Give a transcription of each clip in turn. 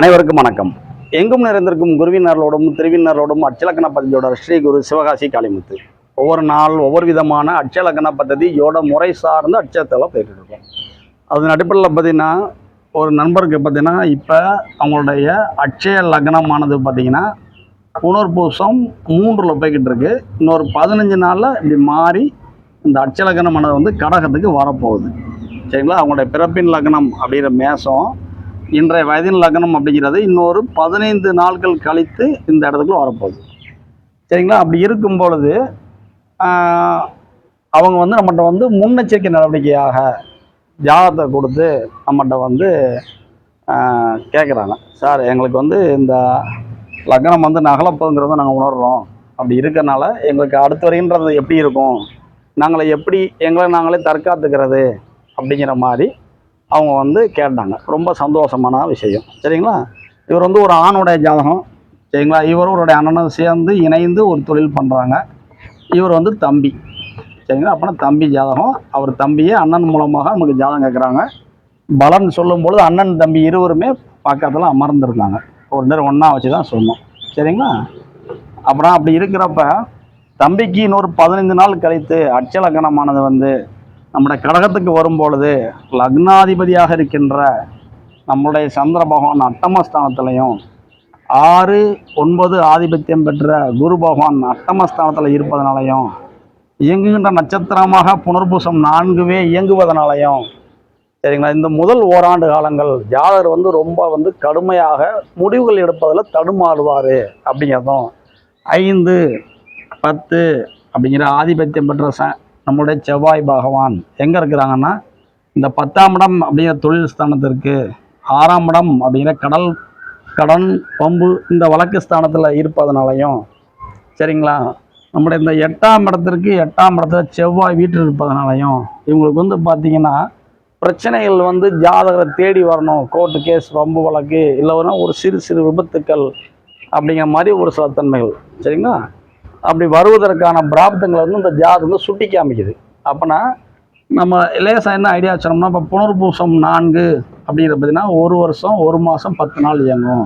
அனைவருக்கும் வணக்கம். எங்கும் நிறைந்திருக்கும் குருவினர்களோடும் திருவினர்களோடும் அச்சலக்கண பதியோட ஸ்ரீ குரு சிவகாசி காளிமுத்து. ஒவ்வொரு நாள் ஒவ்வொரு விதமான அச்சலக்கண பദ്ധதியோட முறை சார்ந்த அச்சத்தில் போயிட்டு இருக்கோம். அது அடிப்படையில் பார்த்தீங்கன்னா ஒரு நண்பருக்கு பார்த்தீங்கன்னா இப்போ அவங்களுடைய அட்சய லக்னமானது பார்த்தீங்கன்னா புனர்பூசம் மூன்றில் போய்கிட்டு இருக்கு. இன்னொரு பதினஞ்சு நாளில் இப்படி மாறி இந்த அச்சலக்கணமானது வந்து கடகத்துக்கு வரப்போகுது. சரிங்களா? அவங்களுடைய பிறப்பின் லக்னம் அப்படிங்கிற மேசம் இன்றைய வயதின் லக்னம் அப்படிங்கிறது இன்னொரு பதினைந்து நாட்கள் கழித்து இந்த இடத்துக்குள்ள வரப்போகுது. சரிங்களா? அப்படி இருக்கும் பொழுது அவங்க வந்து நம்மகிட்ட வந்து முன்னெச்சரிக்கை நடவடிக்கையாக ஜாதகத்தை கொடுத்து நம்மகிட்ட வந்து கேட்குறாங்க சார் எங்களுக்கு வந்து இந்த லக்னம் வந்து நகலப்போங்கிறத நாங்கள் உணர்கிறோம் அப்படி இருக்கிறனால எங்களுக்கு அடுத்து வரைன்றது எப்படி இருக்கும்? நாங்களை எப்படி எங்களை நாங்களே தற்காத்துக்கிறது? அப்படிங்கிற மாதிரி அவங்க வந்து கேட்டாங்க. ரொம்ப சந்தோஷமான விஷயம். சரிங்களா? இவர் வந்து ஒரு ஆணுடைய ஜாதகம். சரிங்களா? இவரும் அண்ணனும் சேர்ந்து இணைந்து ஒரு தொழில் பண்ணுறாங்க இவர் வந்து தம்பி. சரிங்களா? அப்போனா தம்பி ஜாதகம். அவர் தம்பியே அண்ணன் மூலமாக நமக்கு ஜாதகம் கேட்குறாங்க பலன் சொல்லும்பொழுது அண்ணன் தம்பி இருவருமே பக்கத்தில் அமர்ந்திருக்காங்க. ஒரு நேரம் ஒன்றா வச்சு தான் சொன்னோம் சரிங்களா? அப்புறம் அப்படி இருக்கிறப்ப தம்பிக்கு இன்னொரு பதினைந்து நாள் கழித்து அட்சலக்கணமானது வந்து நம்முடைய கடகத்துக்கு வரும்பொழுது லக்னாதிபதியாக இருக்கின்ற நம்முடைய சந்திர பகவான் அட்டமஸ்தானத்திலையும் ஆறு ஒன்பது ஆதிபத்தியம் பெற்ற குரு பகவான் அட்டமஸ்தானத்தில் இருப்பதனாலையும் இயங்குகின்ற நட்சத்திரமாக புனர்பூசம் நான்குவே இயங்குவதனாலையும் சரிங்களா? இந்த முதல் ஓராண்டு காலங்கள் ஜாதகர் வந்து ரொம்ப வந்து கடுமையாக முடிவுகள் எடுப்பதில் தடுமாறுவார் அப்படிங்கிறதும் ஐந்து பத்து அப்படிங்கிற ஆதிபத்தியம் பெற்ற ச நம்முடைய செவ்வாய் பகவான் எங்கே இருக்கிறாங்கன்னா இந்த பத்தாம் இடம் அப்படிங்கிற தொழில் ஸ்தானத்திற்கு ஆறாம் இடம் அப்படிங்கிற கடல் கடன் பம்பு இந்த வழக்கு ஸ்தானத்தில் இருப்பதனாலையும் சரிங்களா? நம்முடைய இந்த எட்டாம் இடத்திற்கு எட்டாம் இடத்துல செவ்வாய் வீட்டில் இருப்பதனாலையும் இவங்களுக்கு வந்து பார்த்தீங்கன்னா பிரச்சனைகள் வந்து ஜாதகரை தேடி வரணும். கோர்ட்டு கேஸ் வம்பு வழக்கு இல்லைன்னா ஒரு சிறு சிறு விபத்துக்கள் அப்படிங்கிற மாதிரி ஒரு சில தன்மைகள் சரிங்களா? அப்படி வருவதற்கான பிராப்தங்களை வந்து இந்த ஜாதகம் வந்து சுட்டி காமிக்குது அப்போனா நம்ம லேசாக என்ன ஐடியா வச்சோம்னா இப்போ புனர்பூசம் நான்கு அப்படிங்கிற பார்த்தீங்கன்னா ஒரு வருஷம் ஒரு மாதம் பத்து நாள் இயங்கும்.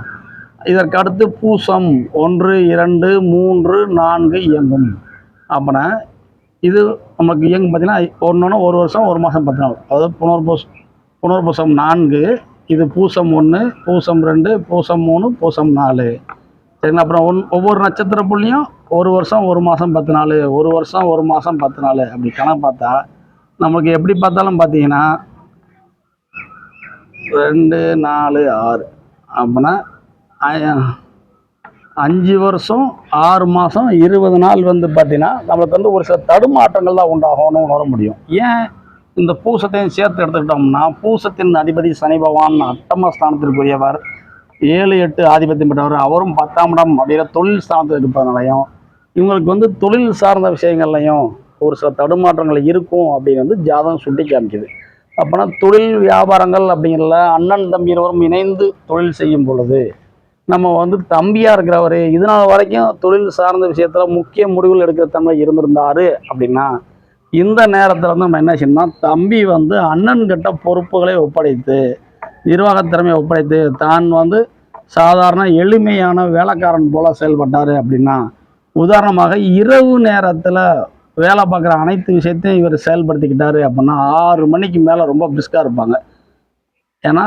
இதற்கு அடுத்து பூசம் ஒன்று இரண்டு மூன்று நான்கு இயங்கும். அப்போனா இது நமக்கு இயங்கும் பார்த்தீங்கன்னா ஒன்று ஒரு வருஷம் ஒரு மாதம் பத்து நாள். அதாவது புனர்பூஸ் புனர்பூசம் நான்கு இது பூசம் ஒன்று பூசம் ரெண்டு பூசம் மூணு பூசம் நாலு. சரிங்களா? அப்புறம் ஒன் ஒவ்வொரு நட்சத்திர புள்ளியும் ஒரு வருஷம் ஒரு மாதம் பத்து நாள் ஒரு வருஷம் ஒரு மாதம் பத்து நாள் அப்படி கணக்கு பார்த்தா நமக்கு எப்படி பார்த்தாலும் பார்த்தீங்கன்னா ரெண்டு நாலு ஆறு அப்படின்னா அஞ்சு வருஷம் ஆறு மாதம் இருபது நாள் வந்து பார்த்தீங்கன்னா நம்மளுக்கு வந்து ஒரு சில தடுமாற்றங்கள் தான் உண்டாகும்னு உணர முடியும். ஏன் இந்த பூசத்தையும் சேர்த்து எடுத்துக்கிட்டோம்னா பூசத்தின் அதிபதி சனி பகவான் அட்டம ஸ்தானத்திற்குரியவர். ஏழு எட்டு ஆதிபத்தியம் பெற்றவர். அவரும் பத்தாம் இடம் அப்படிங்கிற தொழில் ஸ்தானத்தில் இருப்பதனாலையும் இவங்களுக்கு வந்து தொழில் சார்ந்த விஷயங்கள்லையும் ஒரு சில தடுமாற்றங்கள் இருக்கும் அப்படின்னு வந்து ஜாதகம் சுட்டி காமிக்குது. அப்போனா தொழில் வியாபாரங்கள் அப்படிங்கிறல அண்ணன் தம்பி இருவரும் இணைந்து தொழில் செய்யும் பொழுது நம்ம வந்து தம்பியாக இருக்கிறவர் இதனால் வரைக்கும் தொழில் சார்ந்த விஷயத்தில் முக்கிய முடிவுகள் எடுக்கிற தன்மை இருந்திருந்தாரு அப்படின்னா இந்த நேரத்தில் வந்து நம்ம என்ன செய்யணும்னா தம்பி வந்து அண்ணன் கிட்ட பொறுப்புகளை ஒப்படைத்து நிர்வாகத் திறமையை ஒப்படைத்து தான் வந்து சாதாரண எளிமையான வேலைக்காரன் போல் செயல்பட்டார் அப்படின்னா உதாரணமாக இரவு நேரத்தில் வேலை பார்க்குற அனைத்து விஷயத்தையும் இவர் செயல்படுத்திக்கிட்டாரு அப்படின்னா ஆறு மணிக்கு மேலே ரொம்ப பிரிஸ்காக இருப்பாங்க. ஏன்னா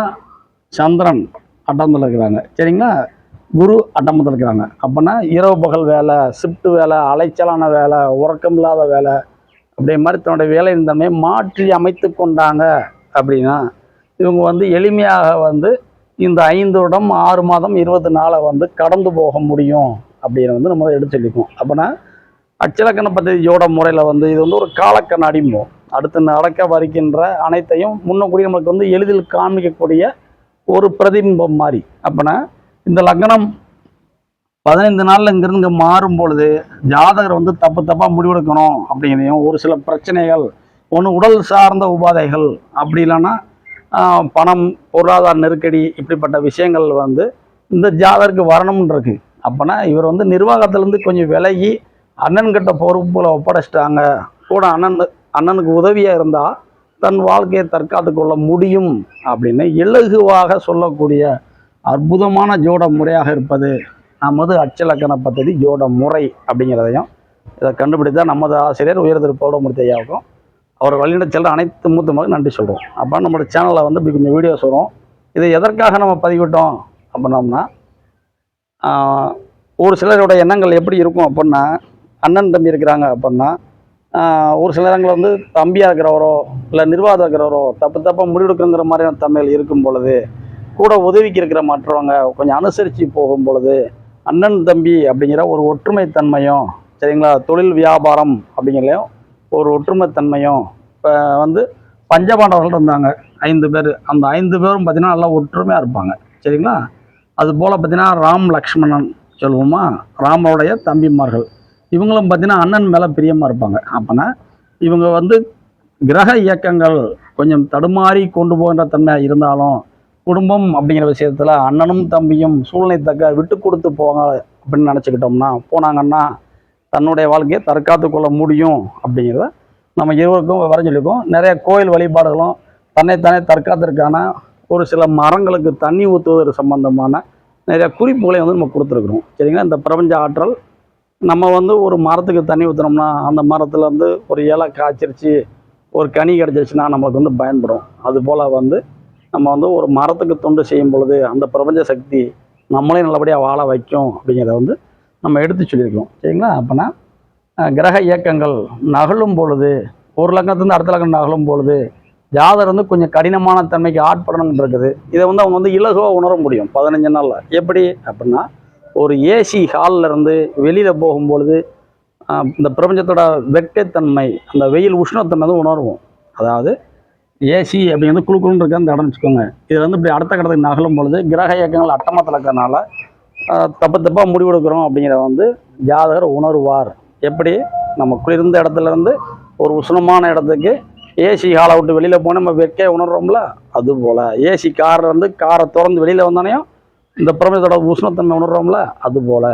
சந்திரன் அட்டமத்தில் இருக்கிறாங்க. சரிங்களா? குரு அட்டமத்தில் இருக்கிறாங்க. அப்படின்னா இரவு பகல் வேலை ஷிஃப்ட்டு வேலை அலைச்சலான வேலை உறக்கம் இல்லாத வேலை அப்படியே மாதிரி தன்னுடைய வேலை தன்மையை மாற்றி அமைத்து கொண்டாங்க அப்படின்னா இவங்க வந்து எளிமையாக வந்து இந்த ஐந்து வருடம் ஆறு மாதம் இருபது நாளை வந்து கடந்து போக முடியும். அப்படின்னு வந்து நம்ம எடுத்து சொல்லிக்குவோம். அப்படின்னா அச்சலக்கண பദ്ധதியோட முறையில் வந்து இது வந்து ஒரு காலக்கண்ணாடிமோ அடுத்து நடக்க வருகின்ற அனைத்தையும் முன்னக்கூடிய நம்மளுக்கு வந்து எளிதில் காமிக்கக்கூடிய ஒரு பிரதிபிம்பம் மாதிரி அப்படின்னா இந்த லக்னம் பதினைந்து நாளில் இங்கிருந்து இங்கே மாறும் பொழுது ஜாதகர் வந்து தப்பு தப்பாக முடிவெடுக்கணும் அப்படிங்கிறதையும் ஒரு சில பிரச்சனைகள் ஒன்று உடல் சார்ந்த உபாதைகள் அப்படி இல்லைன்னா ஆஹ், பணம் பொருளாதார நெருக்கடி இப்படிப்பட்ட விஷயங்கள் வந்து இந்த ஜாதகருக்கு வரணும்னு இருக்கு. அப்போனா இவர் வந்து நிர்வாகத்திலேருந்து கொஞ்சம் விலகி அண்ணன்கிட்ட பொறுப்புகளை ஒப்படைச்சிட்டாங்க. கூட அண்ணன் அண்ணனுக்கு உதவியாக இருந்தால் தன் வாழ்க்கையை தற்காத்து கொள்ள முடியும் அப்படின்னு இலகுவாக சொல்லக்கூடிய அற்புதமான ஜோட முறையாக இருப்பது நமது அச்சலக்கண பദ്ധதி ஜோட முறை அப்படிங்கிறதையும் இதை கண்டுபிடித்தா நமது ஆசிரியர் உயர்திரு பௌடமூர்த்தி ஐயாவுக்கும் அவர் வழிநடை செல்ற அனைத்து மூத்த மக்களும் நன்றி சொல்கிறோம் அப்போ நம்மளோட சேனலில் வந்து இப்படி கொஞ்சம் வீடியோஸ் வரும் இதை எதற்காக நம்ம பதிவிட்டோம் அப்படின்னோம்னா ஒரு சிலரோட எண்ணங்கள் எப்படி இருக்கும் அப்படின்னா அண்ணன் தம்பி இருக்கிறாங்க அப்படின்னா ஒரு சில இடங்களில் வந்து தம்பியாக இருக்கிறவரோ இல்லை நிர்வாகம் இருக்கிறவரோ தப்பு தப்பாக முடிவெடுக்குங்கிற மாதிரியான தமிழ் இருக்கும் பொழுது கூட உதவிக்கு இருக்கிற மற்றவங்க கொஞ்சம் அனுசரித்து போகும் பொழுது அண்ணன் தம்பி அப்படிங்கிற ஒரு ஒற்றுமை தன்மையும் சரிங்களா தொழில் வியாபாரம் அப்படிங்கிறலையும் ஒரு ஒற்றுமை தன்மையும் இப்போ வந்து பஞ்சபாண்டவர்கள் இருந்தாங்க. ஐந்து பேர். அந்த ஐந்து பேரும் பார்த்திங்கன்னா நல்லா ஒற்றுமையாக இருப்பாங்க. சரிங்களா? அது போல் பார்த்தீங்கன்னா ராம் லக்ஷ்மணன் சொல்லுவோமா? ராமனுடைய தம்பிமார்கள். இவங்களும் பார்த்தீங்கன்னா அண்ணன் மேலே பிரியமாக இருப்பாங்க. அப்போனா இவங்க வந்து கிரக இயக்கங்கள் கொஞ்சம் தடுமாறி கொண்டு போகின்ற தன்மையாக இருந்தாலும் குடும்பம் அப்படிங்கிற விஷயத்தில் அண்ணனும் தம்பியும் சூழ்நிலை தக்க விட்டு கொடுத்து போவாங்க அப்படின்னு நினச்சிக்கிட்டோம்னா போனாங்கன்னா தன்னுடைய வாழ்க்கையை தற்காத்து கொள்ள முடியும் அப்படிங்கிறத நம்ம இருவருக்கும் வர சொல்லியிருக்கோம். நிறைய கோயில் வழிபாடுகளும் தன்னைத்தானே தற்காத்திற்கான ஒரு சில மரங்களுக்கு தண்ணி ஊற்றுவது சம்பந்தமான நிறையா குறிப்புகளை வந்து நம்ம கொடுத்துருக்குறோம். சரிங்களா? இந்த பிரபஞ்ச ஆற்றல் நம்ம வந்து ஒரு மரத்துக்கு தண்ணி ஊற்றுனோம்னா அந்த மரத்தில் வந்து ஒரு இலை காய்ச்சிருச்சு ஒரு கனி கிடச்சிருச்சுன்னா நம்மளுக்கு வந்து பயன்படும். அதுபோல் வந்து நம்ம வந்து ஒரு மரத்துக்கு தொண்டு செய்யும் பொழுது அந்த பிரபஞ்ச சக்தி நம்மளையும் நல்லபடியாக வாழ வைக்கும் அப்படிங்கிறத வந்து நம்ம எடுத்து சொல்லியிருக்கோம் சரிங்களா? அப்போனா கிரக இயக்கங்கள் நகலும் பொழுது ஒரு லக்கத்துலேருந்து அடுத்த லக்கம் நகலும் பொழுது ஜாதகர் வந்து கொஞ்சம் கடினமான தன்மைக்கு ஆட்படணும் இருக்குது. இதை வந்து அவங்க வந்து இலகுவாக உணர முடியும். பதினஞ்சு நாளில். எப்படி? அப்படின்னா ஒரு ஏசி ஹாலில் இருந்து வெளியில் போகும்பொழுது இந்த பிரபஞ்சத்தோட வெட்டைத்தன்மை அந்த வெயில் உஷ்ணத்தன்மை வந்து உணர்வோம். அதாவது ஏசி அப்படிங்கிறது குழு இருக்க அந்த இடம் வச்சுக்கோங்க. இதில் வந்து இப்படி அடுத்த கடத்துக்கு நகலும் பொழுது கிரக இயக்கங்கள் அட்டமத்தில் இருக்கிறனால தப்பு தப்பாக முடிவெடுக்கிறோம் அப்படிங்கிறத வந்து ஜாதகர் உணர்வார். எப்படி? நம்ம குளிர்ந்த இடத்துலேருந்து ஒரு உஷ்ணமான இடத்துக்கு ஏசி ஹாலை விட்டு வெளியில் போனால் நம்ம வெக்கையை உணர்றோம்ல அது போல் ஏசி காரில் இருந்து காரை திறந்து வெளியில் வந்தானையும் இந்த பிரபஞ்சத்தோட உஷ்ணத்தன்மை உணர்றோம்ல அது போல்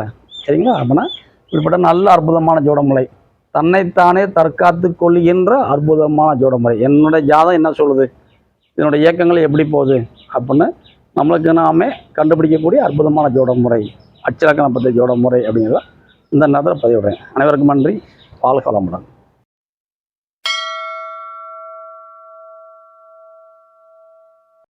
சரிங்களா? அப்படின்னா இப்படிப்பட்ட நல்ல அற்புதமான ஜோடமுலை. தன்னைத்தானே தற்காத்து கொள்கின்ற அற்புதமான ஜோடமுறை என்னுடைய ஜாதம் என்ன சொல்லுது? இதனுடைய இயக்கங்கள் எப்படி போகுது? அப்படின்னு நம்மளுக்கு நாமே கண்டுபிடிக்கக்கூடிய அற்புதமான ஜோடமுறை அச்சலக்கண பற்றி ஜோடமுறை அப்படிங்கிறத இந்த நேரத்தில் பதிவிடுறேன். அனைவருக்கும் நன்றி. வாழ்க வளமுடன்